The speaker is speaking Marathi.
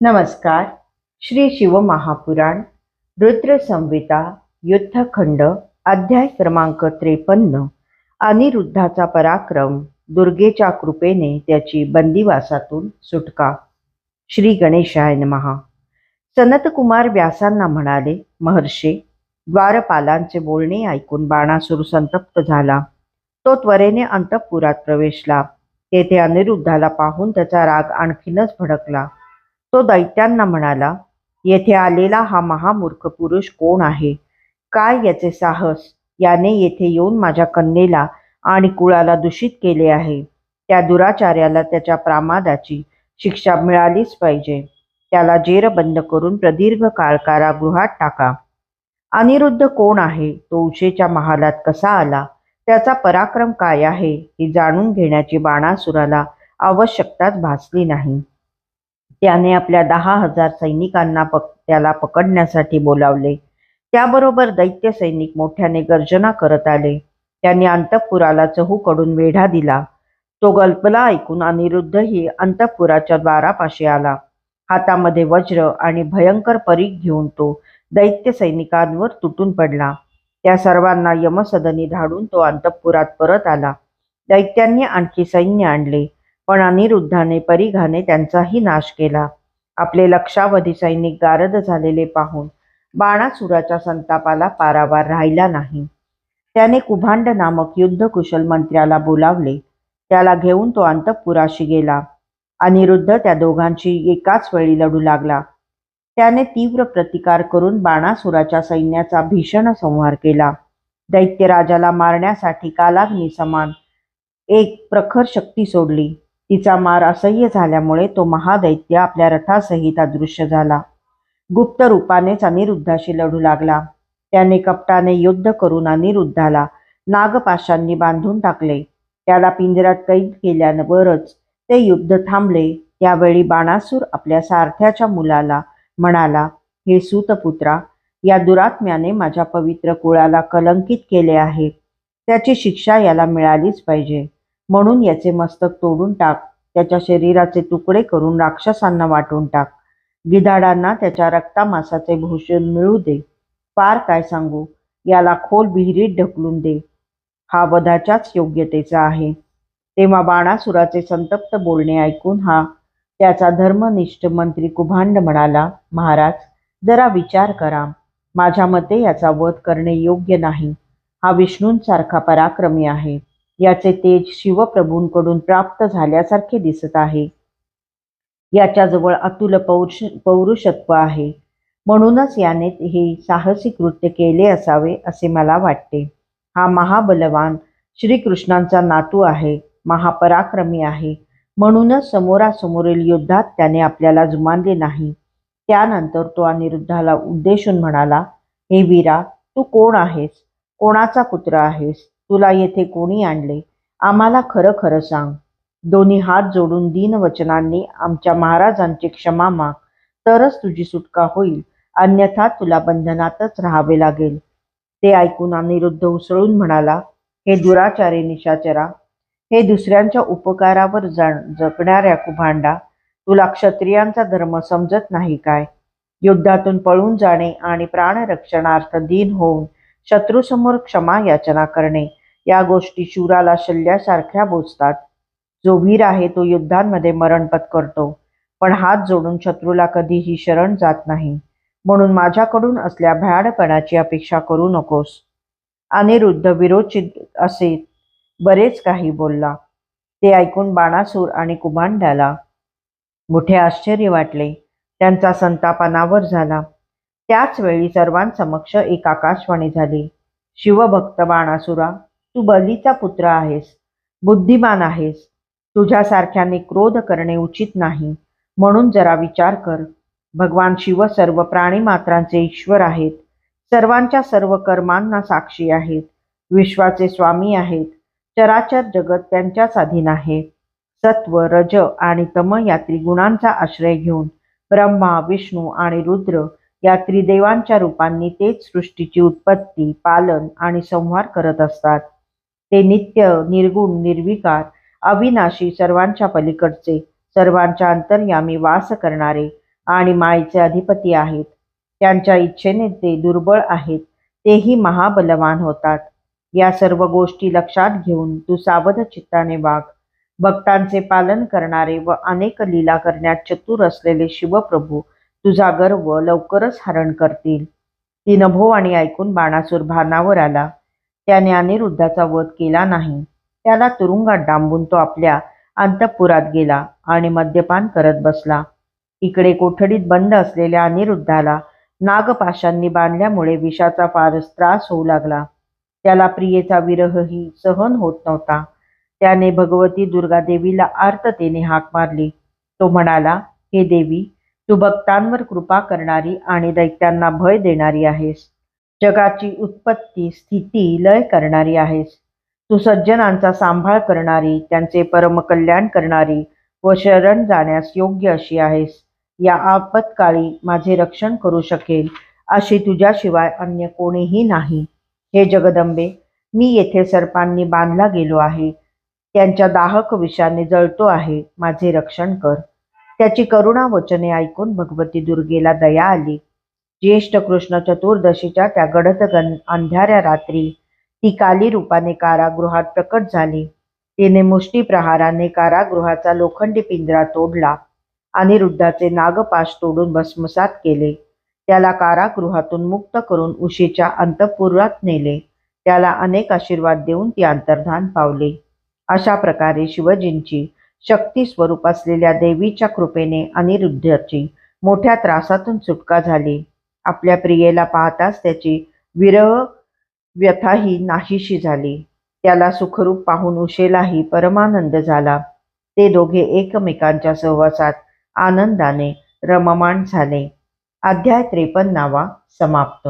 नमस्कार. श्री शिवमहापुराण रुद्रसंहिता युद्धखंड अध्याय क्रमांक त्रेपन्न अनिरुद्धाचा पराक्रम दुर्गेच्या कृपेने त्याची बंदिवासातून सुटका. श्री गणेशाय नमहा. सनतकुमार व्यासांना म्हणाले महर्षे द्वारपालांचे बोलणे ऐकून बाणासूर संतप्त झाला. तो त्वरेने अंतःपुरात प्रवेशला. तेथे अनिरुद्धाला पाहून त्याचा राग आणखीनच भडकला. तो दैत्यांना म्हणाला येथे आलेला हा महामूर्ख पुरुष कोण आहे? काय याचे साहस? याने येथे येऊन माझ्या कन्येला आणि कुळाला दूषित केले आहे. त्या दुराचार्याला त्याच्या प्रामादाची शिक्षा मिळालीच पाहिजे. त्याला जेरबंद करून प्रदीर्घ काळ कारागृहात टाका. अनिरुद्ध कोण आहे? तो उशेच्या महालात कसा आला? त्याचा पराक्रम काय आहे? हे जाणून घेण्याची बाणासुराला आवश्यकताच भासली नाही. त्याने आपल्या दहा हजार सैनिकांना पक त्याला पकडण्यासाठी बोलावले. त्याबरोबर दैत्य सैनिक मोठ्याने गर्जना करत आले. त्यांनी अंतःपुराला चहूकडून वेढा दिला. तो गल्पला ऐकून अनिरुद्धही अंतःपुराच्या द्वारापाशी आला. हातामध्ये वज्र आणि भयंकर परीख घेऊन तो दैत्य सैनिकांवर तुटून पडला. त्या सर्वांना यमसदनी धाडून तो अंतःपुरात परत आला. दैत्यांनी आणखी सैन्य आणले. पण अनिरुद्धाने परिघाने त्यांचाही नाश केला. आपले लक्षावधी सैनिक गारद झालेले पाहून बाणासुराच्या संतापाला पारावार राहिला नाही. त्याने कुभांड नामक युद्धकुशल मंत्र्याला बोलावले. त्याला घेऊन तो अंतःपुराशी गेला. अनिरुद्ध त्या दोघांशी एकाच वेळी लढू लागला. त्याने तीव्र प्रतिकार करून बाणासुराच्या सैन्याचा भीषण संहार केला. दैत्यराजाला मारण्यासाठी कालाग्नी समान एक प्रखर शक्ती सोडली. तिचा मार असह्य झाल्यामुळे तो महादैत्य आपल्या रथासहित अदृश्य झाला. गुप्त रूपानेच अनिरुद्धाशी लढू लागला. त्याने कपटाने युद्ध करून अनिरुद्धाला नागपाशांनी बांधून टाकले. त्याला पिंजऱ्यात कैद केल्यावरच ते युद्ध थांबले. त्यावेळी बाणासूर आपल्या सारथ्याच्या मुलाला म्हणाला हे सूतपुत्रा या दुरात्म्याने माझ्या पवित्र कुळाला कलंकित केले आहे. त्याची शिक्षा याला मिळालीच पाहिजे. म्हणून याचे मस्तक तोडून टाक. त्याच्या शरीराचे तुकडे करून राक्षसांना वाटून टाक. गिधाडांना त्याच्या रक्तामासाचे भूषण मिळू दे. फार काय सांगू? याला खोल विहिरीत ढकलून दे. हा वधाच्याच योग्यतेचा आहे. तेव्हा बाणासुराचे संतप्त बोलणे ऐकून हा त्याचा धर्मनिष्ठ मंत्री कुभांड म्हणाला महाराज जरा विचार करा. माझ्या मते याचा वध करणे योग्य नाही. हा विष्णूंसारखा पराक्रमी आहे. याचे तेज शिवप्रभूंकडून प्राप्त झाल्यासारखे दिसत आहे. याच्याजवळ अतुल पौरुष पौरुषत्व आहे. म्हणूनच याने हे साहसी कृत्य केले असावे असे मला वाटते. हा महाबलवान श्रीकृष्णांचा नातू आहे महापराक्रमी आहे. म्हणूनच समोरासमोरील युद्धात त्याने आपल्याला जुमानले नाही. त्यानंतर तो अनिरुद्धाला उद्देशून म्हणाला हे वीरा तू कोण आहेस? कोणाचा पुत्र आहेस? तुला येथे कोणी आणले? आम्हाला खरं खरं सांग. दोन्ही हात जोडून दीनवचनांनी आमच्या महाराजांची क्षमा माग. तरच तुझी सुटका होईल. अन्यथा तुला बंधनातच राहावे लागेल. ते ऐकून अनिरुद्ध उसळून म्हणाला हे दुराचारी निशाचरा हे दुसऱ्यांच्या उपकारावर जाण जगणाऱ्या कुभांडा तुला क्षत्रियांचा धर्म समजत नाही काय? युद्धातून पळून जाणे आणि प्राणरक्षणार्थ दीन होऊन शत्रूसमोर क्षमा याचना करणे. या गोष्टी शूराला शल्यासारख्या बोचतात जो वीर आहे तो युद्धांमध्ये मरण पत्करतो पण हात जोडून शत्रूला कधीही शरण जात नाही. म्हणून माझ्याकडून असल्या भयाडपणाची अपेक्षा करू नकोस. अनिरुद्ध विरोचित असे बरेच काही बोलला. ते ऐकून बाणासूर आणि कुभांड्याला मोठे आश्चर्य वाटले. त्यांचा संताप अनावर झाला. त्याच वेळी सर्वांसमक्ष एक आकाशवाणी झाली. शिवभक्त बाणासुरा तू बलीचा पुत्र आहेस बुद्धिमान आहेस. तुझ्यासारख्याने क्रोध करणे उचित नाही. म्हणून जरा विचार कर. भगवान शिव सर्व प्राणीमात्रांचे ईश्वर आहेत. सर्वांच्या सर्व कर्मांना साक्षी आहेत. विश्वाचे स्वामी आहेत. चराचर जगत त्यांच्याच अधीन आहे. सत्व रज आणि तम या त्रिगुणांचा आश्रय घेऊन ब्रह्मा विष्णू आणि रुद्र या त्रिदेवांच्या रूपांनी तेच सृष्टीची उत्पत्ती पालन आणि संहार करत असतात. ते नित्य निर्गुण निर्विकार अविनाशी सर्वांच्या पलीकडचे सर्वांच्या अंतर्यामी वास करणारे आणि मायेचे अधिपती आहेत. त्यांच्या इच्छेने ते दुर्बळ आहेत तेही महाबलवान होतात. या सर्व गोष्टी लक्षात घेऊन तू सावध चित्ताने वाघ भक्तांचे पालन करणारे व अनेक लीला करण्यात चतुर असलेले शिवप्रभू तुझा गर्व लवकरच हरण करतील. ती नभोवाणी ऐकून बाणासूर भानावर आला. त्याने अनिरुद्धाचा वध केला नाही. त्याला तुरुंगात डांबून तो आपल्या अंतःपुरात गेला आणि मद्यपान करत बसला. इकडे कोठडीत बंद असलेल्या अनिरुद्धाला नागपाशांनी बांधल्यामुळे विषाचा फारच त्रास होऊ लागला. त्याला प्रियेचा विरहही सहन होत नव्हता. त्याने भगवती दुर्गादेवीला आर्ततेने हाक मारली. तो म्हणाला हे देवी तू भक्तांवर कृपा करणारी आणि दैत्यांना भय देणारी आहेस. जगाची उत्पत्ती स्थिती लय करणारी आहेस. तू सज्जनांचा सांभाळ करणारी त्यांचे परमकल्याण करणारी व शरण जाण्यास योग्य अशी आहेस. या आपत्काळी माझे रक्षण करू शकेल अशी तुझ्याशिवाय अन्य कोणीही नाही. हे जगदंबे मी येथे सर्पांनी बांधला गेलो आहे. त्यांच्या दाहक विषाने जळतो आहे. माझे रक्षण कर. त्याची करुणा वचने ऐकून भगवती दुर्गेला दया आली. ज्येष्ठ कृष्ण चतुर्दशीच्या त्या गडद अंधाऱ्या रात्री ती काली रूपाने कारागृहात प्रकट झाली. तिने मुष्टी प्रहाराने कारागृहाचा लोखंडी पिंजरा तोडला आणि वृद्धाचे नागपाश तोडून भस्मसात केले. त्याला कारागृहातून मुक्त करून उशीच्या अंतपुरात नेले. त्याला अनेक आशीर्वाद देऊन ती अंतर्धान पावले. अशा प्रकारे शिवजींची शक्ती स्वरूप असलेल्या देवीच्या कृपेने अनिरुद्धची मोठ्या त्रासातून सुटका झाली. आपल्या प्रियेला पाहताच त्याची विरह व्यथाही नाहीशी झाली. त्याला सुखरूप पाहून उशेलाही परमानंद झाला. ते दोघे एकमेकांच्या सहवासात आनंदाने रममाण झाले. अध्याय त्रेपन्नावा समाप्त.